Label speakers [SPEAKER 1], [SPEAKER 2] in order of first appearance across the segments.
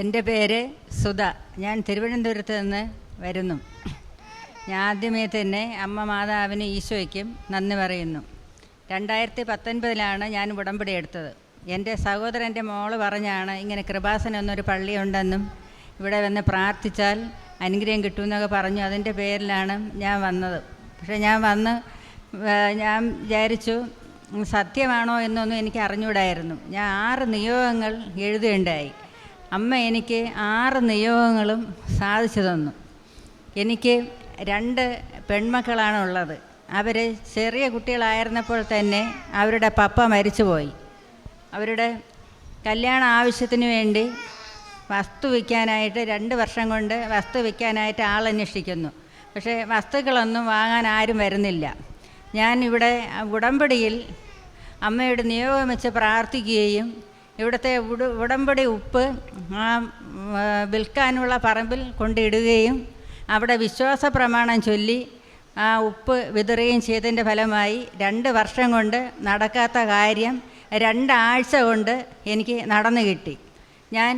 [SPEAKER 1] എന്റെ പേര് സുധ. ഞാൻ തിരുവനന്തപുരത്ത് നിന്ന് വരുന്നു. ഞാൻ ആദ്യമേ തന്നെ അമ്മ മാതാവിന് ഈശോയ്ക്കും നന്ദി പറയുന്നു. രണ്ടായിരത്തി പത്തൊൻപതിലാണ് ഞാൻ ഉടമ്പടി എടുത്തത്. എന്റെ സഹോദരന്റെ മോൾ പറഞ്ഞാണ് ഇങ്ങനെ കൃപാസനം എന്നൊരു പള്ളിയുണ്ടെന്നും ഇവിടെ വന്ന് പ്രാർത്ഥിച്ചാൽ അനുഗ്രഹം കിട്ടുമെന്നൊക്കെ പറഞ്ഞു. അതിന്റെ പേരിലാണ് ഞാൻ വന്നത്. പക്ഷേ ഞാൻ വന്ന് ഞാൻ വിചാരിച്ചു സത്യമാണോ എന്നൊന്നും എനിക്ക് അറിഞ്ഞുകൂടായിരുന്നു ഞാൻ ആറ് നിയോഗങ്ങൾ എഴുതുകയുണ്ടായി. അമ്മ എനിക്ക് ആറ് നിയോഗങ്ങളും സാധിച്ചു തന്നു. എനിക്ക് രണ്ട് പെൺമക്കളാണ് ഉള്ളത് അവർ ചെറിയ കുട്ടികളായിരുന്നപ്പോൾ തന്നെ അവരുടെ പപ്പ മരിച്ചുപോയി. അവരുടെ കല്യാണ ആവശ്യത്തിന് വേണ്ടി വസ്തു വിൽക്കാനായിട്ട് രണ്ട് വർഷം കൊണ്ട് വസ്തു വിൽക്കാനായിട്ട് അന്വേഷിക്കുന്നു പക്ഷേ വസ്തുക്കളൊന്നും വാങ്ങാൻ ആരും വരുന്നില്ല. ഞാൻ ഇവിടെ ഉടമ്പടിയിൽ അമ്മയുടെ നിയോഗം വെച്ച് പ്രാർത്ഥിക്കുകയും ഇവിടുത്തെ ഉട ഉടമ്പടി ഉപ്പ് ആ വിൽക്കാനുള്ള പറമ്പിൽ കൊണ്ടിടുകയും അവിടെ വിശ്വാസ പ്രമാണം ചൊല്ലി ആ ഉപ്പ് വിതറുകയും ചെയ്തതിന്റെ ഫലമായി രണ്ട് വർഷം കൊണ്ട് നടക്കാത്ത കാര്യം രണ്ടാഴ്ച കൊണ്ട് എനിക്ക് നടന്നു കിട്ടി. ഞാൻ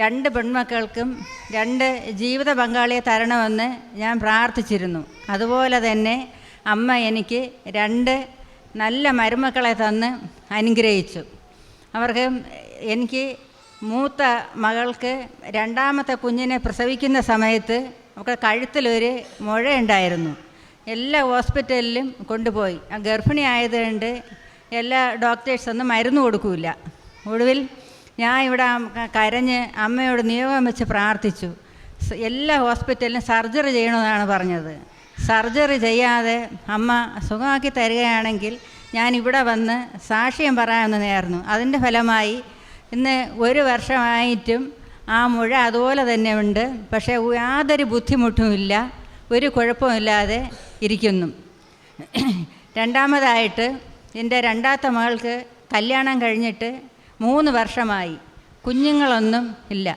[SPEAKER 1] രണ്ട് പെൺമക്കൾക്കും രണ്ട് ജീവിത പങ്കാളിയെ തരണമെന്ന് ഞാൻ പ്രാർത്ഥിച്ചിരുന്നു. അതുപോലെ തന്നെ അമ്മ എനിക്ക് രണ്ട് നല്ല മരുമക്കളെ തന്ന് അനുഗ്രഹിച്ചു. അവർക്ക് എനിക്ക് മൂത്ത മകൾക്ക് രണ്ടാമത്തെ കുഞ്ഞിനെ പ്രസവിക്കുന്ന സമയത്ത് അവർക്ക് കഴുത്തിലൊരു മുഴയുണ്ടായിരുന്നു. എല്ലാ ഹോസ്പിറ്റലിലും കൊണ്ടുപോയി. ഗർഭിണി ആയതുകൊണ്ട് എല്ലാ ഡോക്ടേഴ്സൊന്നും മരുന്ന് കൊടുക്കില്ല ഒടുവിൽ ഞാൻ ഇവിടെ കരഞ്ഞ് അമ്മയോട് നിയോഗം വെച്ച് പ്രാർത്ഥിച്ചു. എല്ലാ ഹോസ്പിറ്റലിലും സർജറി ചെയ്യണമെന്നാണ് പറഞ്ഞത്. സർജറി ചെയ്യാതെ അമ്മ സുഖമാക്കി തരികയാണെങ്കിൽ ഞാൻ ഇവിടെ വന്ന് സാക്ഷ്യം പറയാമെന്ന് നേർന്നു. അതിന്റെ ഫലമായി ഇന്ന് ഒരു വർഷമായിട്ടും ആ മുഴ അതുപോലെ തന്നെ ഉണ്ട്. പക്ഷേ യാതൊരു ബുദ്ധിമുട്ടുമില്ല. ഒരു കുഴപ്പമില്ലാതെ ഇരിക്കുന്നു. രണ്ടാമതായിട്ട് എന്റെ രണ്ടാമത്തെ മകൾക്ക് കല്യാണം കഴിഞ്ഞിട്ട് മൂന്ന് വർഷമായി. കുഞ്ഞുങ്ങളൊന്നും ഇല്ല.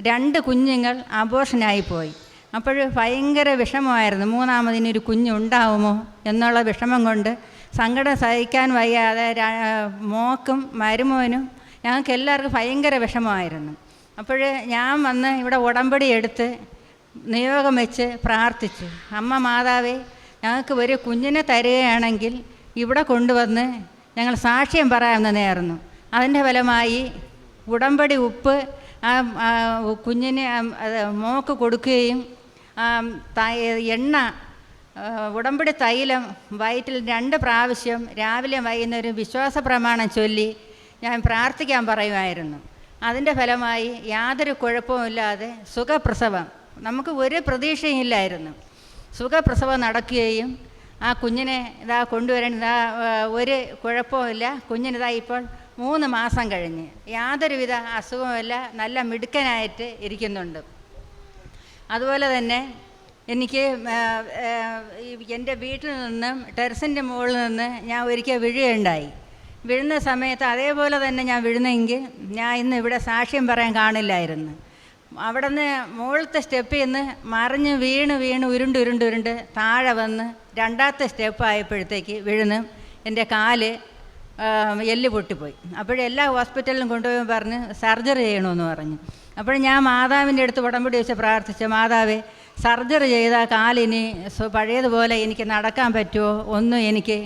[SPEAKER 1] രണ്ട് കുഞ്ഞുങ്ങൾ അബോഷനായി പോയി. അപ്പോൾ ഭയങ്കര വിഷമമായിരുന്നു. മൂന്നാമതിനൊരു കുഞ്ഞുണ്ടാവുമോ എന്നുള്ള വിഷമം കൊണ്ട് സങ്കടം സഹിക്കാൻ വയ്യാതെ മോക്കും മരുമോനും ഞങ്ങൾക്ക് എല്ലാവർക്കും ഭയങ്കര വിഷമമായിരുന്നു. അപ്പോൾ ഞാൻ വന്ന് ഇവിടെ ഉടമ്പടി എടുത്ത് നിയോഗം വെച്ച് പ്രാർത്ഥിച്ചു. അമ്മ മാതാവേ ഞങ്ങൾക്ക് ഒരു കുഞ്ഞിനെ തരികയാണെങ്കിൽ ഇവിടെ കൊണ്ടുവന്ന് ഞങ്ങൾ സാക്ഷ്യം പറയാമെന്ന് നേർന്നു അതിന്റെ ഫലമായി ഉടമ്പടി ഉപ്പ് ആ കുഞ്ഞിന് മോക്ക് കൊടുക്കുകയും എണ്ണ ഉടമ്പടി തൈലം വയറ്റിൽ രണ്ട് പ്രാവശ്യം രാവിലെ വൈകുന്നേരം വിശ്വാസ പ്രമാണം ചൊല്ലി ഞാൻ പ്രാർത്ഥിക്കാൻ പറയുമായിരുന്നു. അതിന്റെ ഫലമായി യാതൊരു കുഴപ്പവുമില്ലാതെ സുഖപ്രസവം. നമുക്ക് ഒരു പ്രതീക്ഷയും ഇല്ലായിരുന്നു സുഖപ്രസവം നടക്കുകയും ആ കുഞ്ഞിനെ ഇതാ കൊണ്ടുവരാൻ ഇതാ ഒരു കുഴപ്പവുമില്ല. കുഞ്ഞിനിതാ ഇപ്പോൾ മൂന്ന് മാസം കഴിഞ്ഞ്. യാതൊരുവിധ അസുഖവുമല്ല. നല്ല മിടുക്കനായിട്ട് ഇരിക്കുന്നുണ്ട്. അതുപോലെ തന്നെ എനിക്ക് എന്റെ വീട്ടിൽ നിന്നും ടെറസിന്റെ മുകളിൽ നിന്ന് ഞാൻ ഒരിക്കൽ വീഴുകയുണ്ടായി. വീഴുന്ന സമയത്ത് അതേപോലെ തന്നെ ഞാൻ വീഴുന്നെങ്കിൽ ഞാൻ ഇന്ന് ഇവിടെ സാക്ഷ്യം പറയാൻ കാണില്ലായിരുന്നു. അവിടെ നിന്ന് മുകളിലത്തെ സ്റ്റെപ്പിൽ നിന്ന് മറിഞ്ഞ് വീണ് വീണ് ഉരുണ്ട് ഉരുണ്ട് ഉരുണ്ട് താഴെ വന്ന് രണ്ടാമത്തെ സ്റ്റെപ്പ് ആയപ്പോഴത്തേക്ക് വീഴുന്നു എന്റെ കാൽ എല്ല് പൊട്ടിപ്പോയി. അപ്പോഴെല്ലാ ഹോസ്പിറ്റലിലും കൊണ്ടുപോയി പറഞ്ഞ് സർജറി ചെയ്യണമെന്ന് പറഞ്ഞു. അപ്പോൾ ഞാൻ മാതാവിന്റെ അടുത്ത് ഉടമ്പടി വെച്ച് പ്രാർത്ഥിച്ച മാതാവേ സർജറി ചെയ്താൽ കാലിനി പഴയതുപോലെ എനിക്ക് നടക്കാൻ പറ്റുമോ? ഒന്നും എനിക്ക്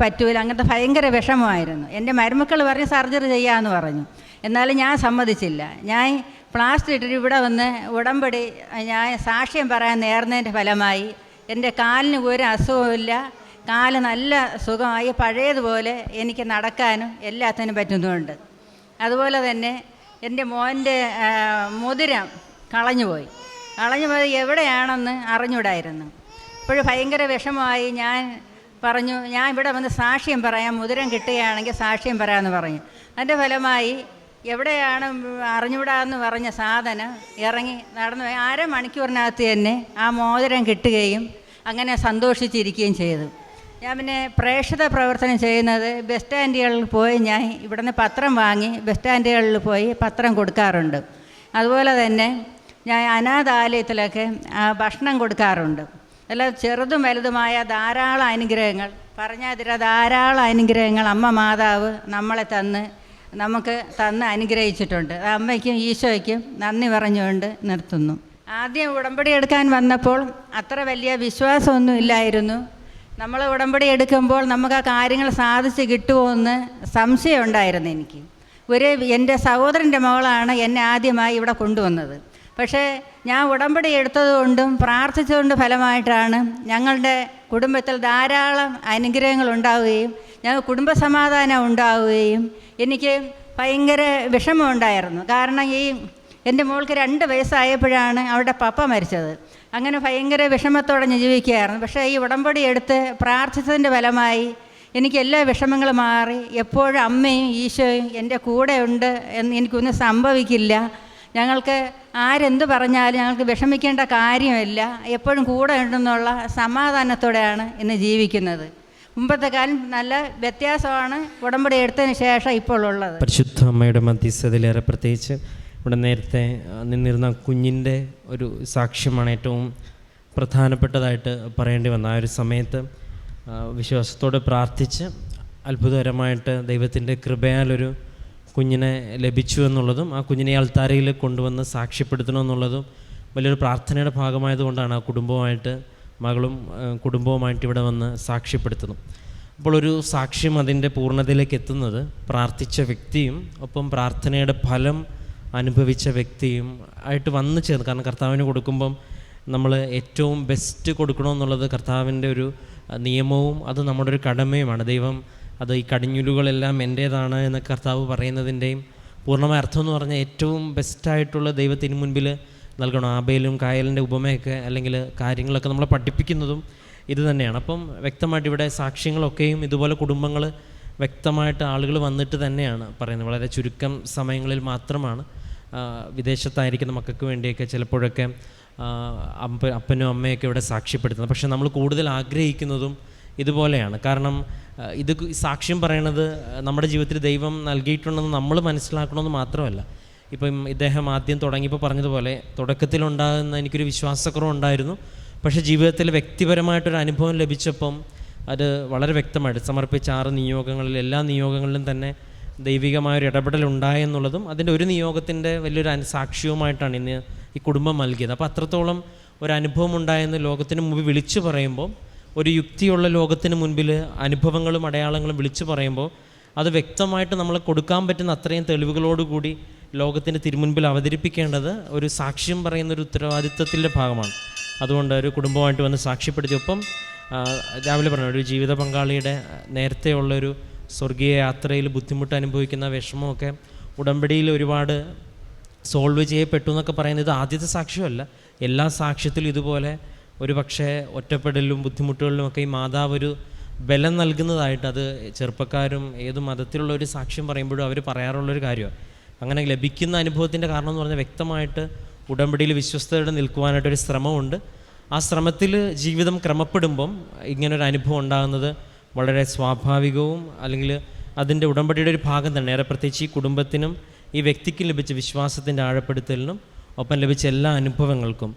[SPEAKER 1] പറ്റൂല. അങ്ങനത്തെ ഭയങ്കര വിഷമമായിരുന്നു. എന്റെ മരുമക്കൾ പറഞ്ഞ് സർജറി ചെയ്യാമെന്ന് പറഞ്ഞു. എന്നാലും ഞാൻ സമ്മതിച്ചില്ല. ഞാൻ പ്ലാസ്റ്റർ ഇട്ടിട്ട് ഇവിടെ വന്ന് ഉടമ്പടി ഞാൻ സാക്ഷ്യം പറയാൻ നേർന്നതിന്റെ ഫലമായി. എന്റെ കാലിന് ഒരു അസുഖമില്ല കാൽ നല്ല സുഖമായി. പഴയതുപോലെ എനിക്ക് നടക്കാനും എല്ലാത്തിനും പറ്റുന്നുണ്ട്. അതുപോലെ തന്നെ എന്റെ മോന്റെ മുതിരം കളഞ്ഞുപോയി കളഞ്ഞുപോയത് എവിടെയാണെന്ന് അറിഞ്ഞൂടായിരുന്നു. ഇപ്പോഴും ഭയങ്കര വിഷമമായി. ഞാൻ പറഞ്ഞു ഞാൻ ഇവിടെ വന്ന് സാക്ഷ്യം പറയാം മുതിരം കിട്ടുകയാണെങ്കിൽ സാക്ഷ്യം പറയാമെന്ന് പറഞ്ഞു. അതിന്റെ ഫലമായി എവിടെയാണ് അറിഞ്ഞുവിടാന്ന് പറഞ്ഞ സാധനം ഇറങ്ങി നടന്നു അര അരമണിക്കൂറിനകത്ത് തന്നെ ആ മോതിരം കിട്ടുകയും അങ്ങനെ സന്തോഷിച്ചിരിക്കുകയും ചെയ്തു. ഞാൻ പിന്നെ പ്രേക്ഷിത പ്രവർത്തനം ചെയ്യുന്നത് ബസ് സ്റ്റാൻഡുകളിൽ പോയി ഞാൻ ഇവിടുന്ന് പത്രം വാങ്ങി ബസ് സ്റ്റാൻഡുകളിൽ പോയി പത്രം കൊടുക്കാറുണ്ട്. അതുപോലെ തന്നെ ഞാൻ അനാഥാലയത്തിലൊക്കെ ഭക്ഷണം കൊടുക്കാറുണ്ട്. എല്ലാം ചെറുതും വലുതുമായ ധാരാളം അനുഗ്രഹങ്ങൾ. പറഞ്ഞാൽ തരാ ധാരാളം അനുഗ്രഹങ്ങൾ അമ്മ മാതാവ് നമ്മളെ തന്ന് നമുക്ക് തന്ന് അനുഗ്രഹിച്ചിട്ടുണ്ട്. അത് അമ്മയ്ക്കും ഈശോയ്ക്കും നന്ദി പറഞ്ഞുകൊണ്ട് നിർത്തുന്നു. ആദ്യം ഉടമ്പടി എടുക്കാൻ വന്നപ്പോൾ അത്ര വലിയ വിശ്വാസമൊന്നും ഇല്ലായിരുന്നു. നമ്മൾ ഉടമ്പടി എടുക്കുമ്പോൾ നമുക്ക് ആ കാര്യങ്ങൾ സാധിച്ച് കിട്ടുമോ എന്ന് സംശയം ഉണ്ടായിരുന്നു എനിക്ക്. ഒരു എന്റെ സഹോദരന്റെ മകളാണ് എന്നെ ആദ്യമായി ഇവിടെ കൊണ്ടുവന്നത്. പക്ഷേ ഞാൻ ഉടമ്പടി എടുത്തതുകൊണ്ടും പ്രാർത്ഥിച്ചതുകൊണ്ട് ഫലമായിട്ടാണ് ഞങ്ങളുടെ കുടുംബത്തിൽ ധാരാളം അനുഗ്രഹങ്ങൾ ഉണ്ടാവുകയും ഞങ്ങൾ കുടുംബസമാധാനം ഉണ്ടാവുകയും എനിക്ക് ഭയങ്കര വിഷമമുണ്ടായിരുന്നു കാരണം ഈ എന്റെ മോൾക്ക് രണ്ട് വയസ്സായപ്പോഴാണ് അവരുടെ പപ്പ മരിച്ചത്. അങ്ങനെ ഭയങ്കര വിഷമത്തോടെ ഞാൻ ജീവിക്കുകയായിരുന്നു. പക്ഷേ ഈ ഉടമ്പടി എടുത്ത് പ്രാർത്ഥിച്ചതിന്റെ ഫലമായി എനിക്ക് എല്ലാ വിഷമങ്ങളും മാറി. എപ്പോഴും അമ്മയും ഈശോയും എന്റെ കൂടെ ഉണ്ട് എന്ന് എനിക്കൊന്നും സംഭവിക്കില്ല. ഞങ്ങൾക്ക് ആരെന്ത് പറഞ്ഞാലും ഞങ്ങൾക്ക് വിഷമിക്കേണ്ട കാര്യമില്ല. എപ്പോഴും കൂടെ ഉണ്ടെന്നുള്ള സമാധാനത്തോടെയാണ് ഇന്ന് ജീവിക്കുന്നത്. മുമ്പത്തെ കാലം നല്ല വ്യത്യാസമാണ് ഉടമ്പടി എടുത്തതിന് ശേഷം ഇപ്പോൾ ഉള്ളത്.
[SPEAKER 2] പരിശുദ്ധ അമ്മയുടെ മധ്യസ്ഥതയിലേറെ പ്രത്യേകിച്ച് ഇവിടെ നേരത്തെ നിന്നിരുന്ന കുഞ്ഞിന്റെ ഒരു സാക്ഷ്യമാണ് ഏറ്റവും പ്രധാനപ്പെട്ടതായിട്ട് പറയേണ്ടി വന്ന ആ ഒരു സമയത്ത് വിശ്വാസത്തോടെ പ്രാർത്ഥിച്ച് അത്ഭുതകരമായിട്ട് ദൈവത്തിന്റെ കൃപയാലൊരു കുഞ്ഞിനെ ലഭിച്ചു എന്നുള്ളതും ആ കുഞ്ഞിനെ അൾത്താരയിൽ കൊണ്ടുവന്ന് സാക്ഷ്യപ്പെടുത്തണമെന്നുള്ളതും വലിയൊരു പ്രാർത്ഥനയുടെ ഭാഗമായതുകൊണ്ടാണ് ആ കുടുംബവുമായിട്ട് മകളും കുടുംബവുമായിട്ട് ഇവിടെ വന്ന് സാക്ഷ്യപ്പെടുത്തുന്നു അപ്പോൾ ഒരു സാക്ഷ്യം അതിന്റെ പൂർണതയിലേക്ക് എത്തുന്നത് പ്രാർത്ഥിച്ച വ്യക്തിയും ഒപ്പം പ്രാർത്ഥനയുടെ ഫലം അനുഭവിച്ച വ്യക്തിയും ആയിട്ട് വന്ന് ചേർന്ന് കാരണം കർത്താവിന് കൊടുക്കുമ്പം നമ്മൾ ഏറ്റവും ബെസ്റ്റ് കൊടുക്കണമെന്നുള്ളത് കർത്താവിന്റെ ഒരു നിയമവും അത് നമ്മുടെ ഒരു കടമയുമാണ്. ദൈവം അത് ഈ കടിഞ്ഞുലുകളെല്ലാം എന്റേതാണ് എന്ന കർത്താവ് പറയുന്നതിന്റെയും പൂർണമായ അർത്ഥം എന്ന് പറഞ്ഞാൽ ഏറ്റവും ബെസ്റ്റായിട്ടുള്ള ദൈവത്തിന് മുൻപിൽ നൽകണം. ആബേലും കായലിന്റെ ഉപമയൊക്കെ അല്ലെങ്കിൽ കാര്യങ്ങളൊക്കെ നമ്മളെ പഠിപ്പിക്കുന്നതും ഇത് തന്നെയാണ്. അപ്പം വ്യക്തമായിട്ട് ഇവിടെ സാക്ഷ്യങ്ങളൊക്കെയും ഇതുപോലെ കുടുംബങ്ങൾ വ്യക്തമായിട്ട് ആളുകൾ വന്നിട്ട് തന്നെയാണ് പറയുന്നത്. വളരെ ചുരുക്കം സമയങ്ങളിൽ മാത്രമാണ് വിദേശത്തായിരിക്കുന്ന മക്കൾക്ക് വേണ്ടിയൊക്കെ ചിലപ്പോഴൊക്കെ അപ്പ അപ്പനും അമ്മയൊക്കെ ഇവിടെ സാക്ഷ്യപ്പെടുത്തുന്നത്. പക്ഷേ നമ്മൾ കൂടുതൽ ആഗ്രഹിക്കുന്നതും ഇതുപോലെയാണ്. കാരണം ഇത് സാക്ഷ്യം പറയണത് നമ്മുടെ ജീവിതത്തിൽ ദൈവം നൽകിയിട്ടുണ്ടെന്ന് നമ്മൾ മനസ്സിലാക്കണമെന്ന് മാത്രമല്ല. ഇപ്പം ഇദ്ദേഹം ആദ്യം തുടങ്ങിയപ്പോൾ പറഞ്ഞതുപോലെ തുടക്കത്തിലുണ്ടാകുന്ന എനിക്കൊരു വിശ്വാസക്കുറവുണ്ടായിരുന്നു പക്ഷേ ജീവിതത്തിൽ വ്യക്തിപരമായിട്ടൊരു അനുഭവം ലഭിച്ചപ്പം അത് വളരെ വ്യക്തമായിട്ട് സമർപ്പിച്ച ആറ് നിയോഗങ്ങളിൽ എല്ലാ നിയോഗങ്ങളിലും തന്നെ ദൈവികമായൊരു ഇടപെടൽ ഉണ്ടായെന്നുള്ളതും അതിന്റെ ഒരു നിയോഗത്തിന്റെ വലിയൊരു സാക്ഷ്യവുമായിട്ടാണ് ഇന്ന് ഈ കുടുംബം നൽകിയത്. അപ്പോൾ അത്രത്തോളം ഒരു അനുഭവം ഉണ്ടായെന്ന് ലോകത്തിന് മുമ്പ് വിളിച്ചു പറയുമ്പോൾ ഒരു യുക്തിയുള്ള ലോകത്തിന് മുൻപിൽ അനുഭവങ്ങളും അടയാളങ്ങളും വിളിച്ചു പറയുമ്പോൾ അത് വ്യക്തമായിട്ട് നമ്മൾ കൊടുക്കാൻ പറ്റുന്ന അത്രയും തെളിവുകളോടുകൂടി ലോകത്തിന്റെ തിരുമുൻപിൽ അവതരിപ്പിക്കേണ്ടത് ഒരു സാക്ഷ്യം പറയുന്ന ഒരു ഉത്തരവാദിത്വത്തിന്റെ ഭാഗമാണ്. അതുകൊണ്ട് ഒരു കുടുംബമായിട്ട് വന്ന് സാക്ഷ്യപ്പെടുത്തി ഒപ്പം രാവിലെ പറഞ്ഞു ഒരു ജീവിത പങ്കാളിയുടെ നേരത്തെയുള്ളൊരു സ്വർഗീയ യാത്രയിൽ ബുദ്ധിമുട്ട് അനുഭവിക്കുന്ന വിഷമമൊക്കെ ഉടമ്പടിയിൽ ഒരുപാട് സോൾവ് ചെയ്യപ്പെട്ടു എന്നൊക്കെ പറയുന്നത് ആദ്യത്തെ സാക്ഷ്യമല്ല. എല്ലാ സാക്ഷ്യത്തിലും ഇതുപോലെ ഒരു പക്ഷേ ഒറ്റപ്പെടലും ബുദ്ധിമുട്ടുകളിലും ഒക്കെ ഈ മാതാവ് ഒരു ബലം നൽകുന്നതായിട്ട് അത് ചെറുപ്പക്കാരും ഏത് മതത്തിലുള്ള ഒരു സാക്ഷ്യം പറയുമ്പോഴും അവർ പറയാറുള്ളൊരു കാര്യമാണ്. അങ്ങനെ ലഭിക്കുന്ന അനുഭവത്തിന്റെ കാരണം എന്ന് പറഞ്ഞാൽ വ്യക്തമായിട്ട് ഉടമ്പടിയിൽ വിശ്വസ്തയോടെ നിൽക്കുവാനായിട്ടൊരു ശ്രമമുണ്ട്. ആ ശ്രമത്തിൽ ജീവിതം ക്രമപ്പെടുമ്പം ഇങ്ങനൊരു അനുഭവം ഉണ്ടാകുന്നത് വളരെ സ്വാഭാവികവും അല്ലെങ്കിൽ അതിന്റെ ഉടമ്പടിയുടെ ഒരു ഭാഗം തന്നെ. ഏറെ പ്രത്യേകിച്ച് ഈ കുടുംബത്തിനും ഈ വ്യക്തിക്കും ലഭിച്ച വിശ്വാസത്തിന്റെ ആഴപ്പെടുത്തലിനും ഒപ്പം ലഭിച്ച എല്ലാ അനുഭവങ്ങൾക്കും.